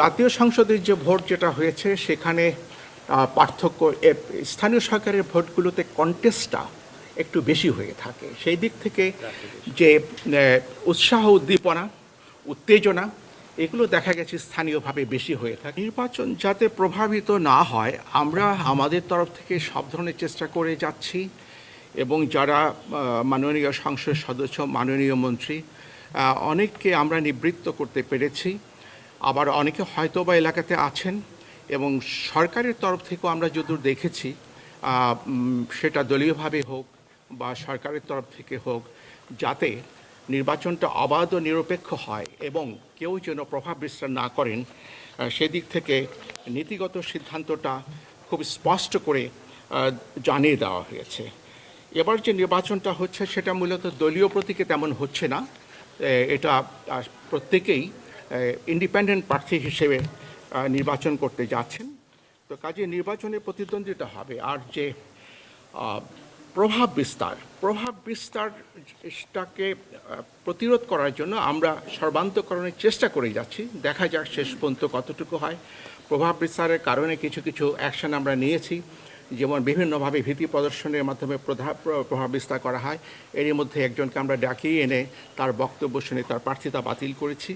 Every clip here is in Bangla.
জাতীয় সংসদের যে ভোট যেটা হয়েছে, সেখানে পার্থক্য স্থানীয় সরকারের ভোটগুলোতে কন্টেস্টটা একটু বেশি হয়ে থাকে। সেই দিক থেকে যে উৎসাহ, উদ্দীপনা, উত্তেজনা, এগুলো দেখা গেছে স্থানীয়ভাবে বেশি হয়ে থাকে। নির্বাচন যাতে প্রভাবিত না হয়, আমরা আমাদের তরফ থেকে সব ধরনের চেষ্টা করে যাচ্ছি এবং যারা মাননীয় সংসদ সদস্য, মাননীয় মন্ত্রী অনেককে আমরা নিবৃত্ত করতে পেরেছি। আবার অনেকে হয়তো বা এলাকাতে আছেন এবং সরকারের তরফ থেকেও আমরা যদূর দেখেছি সেটা দলীয়ভাবে হোক বা সরকারের তরফ থেকে হোক, যাতে নির্বাচনটা অবাধ ও নিরপেক্ষ হয় এবং কেউ যেন প্রভাব বিস্তার না করেন সেদিক থেকে নীতিগত সিদ্ধান্তটা খুব স্পষ্ট করে জানিয়ে দেওয়া হয়েছে। এবার যে নির্বাচনটা হচ্ছে, সেটা মূলত দলীয় প্রতীকে তেমন হচ্ছে না। এটা প্রত্যেকেই ইন্ডিপেন্ডেন্ট প্রার্থী হিসেবে নির্বাচন করতে যাচ্ছেন। তো কাজে নির্বাচনে প্রতিদ্বন্দ্বিতা হবে। আর যে প্রভাব বিস্তার, প্রভাব বিস্তারটাকে প্রতিরোধ করার জন্য আমরা সর্বান্তকরণের চেষ্টা করে যাচ্ছি। দেখা যাক শেষ পর্যন্ত কতটুকু হয়। প্রভাব বিস্তারের কারণে কিছু কিছু অ্যাকশন আমরা নিয়েছি। যেমন বিভিন্নভাবে ভীতি প্রদর্শনের মাধ্যমে প্রভাব বিস্তার করা হয়। এরই মধ্যে একজনকে আমরা ডাকিয়ে এনে তার বক্তব্য শুনে তার প্রার্থিতা বাতিল করেছি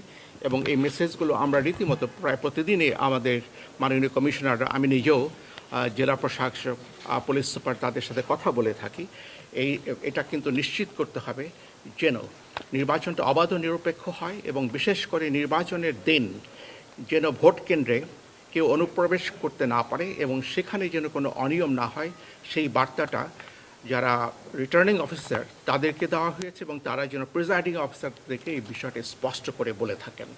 এবং এই মেসেজগুলো আমরা রীতিমতো প্রায় প্রতিদিনই আমাদের মাননীয় কমিশনার, আমি নিজেও জেলা প্রশাসক পুলিশ সুপার তাদের সাথে কথা বলে থাকি। এই, এটা কিন্তু নিশ্চিত করতে হবে যেন নির্বাচনটা অবাধ নিরপেক্ষ হয় এবং বিশেষ করে নির্বাচনের দিন যেন ভোট কেন্দ্রে কেউ অনুপ্রবেশ করতে না পারে এবং সেখানে যেন কোনো অনিয়ম না হয়, সেই বার্তাটা যারা রিটার্নিং অফিসার তাদেরকে দেওয়া হয়েছে এবং তারা যেন প্রিজাইডিং অফিসারদেরকে এই বিষয়টি স্পষ্ট করে বলে থাকেন।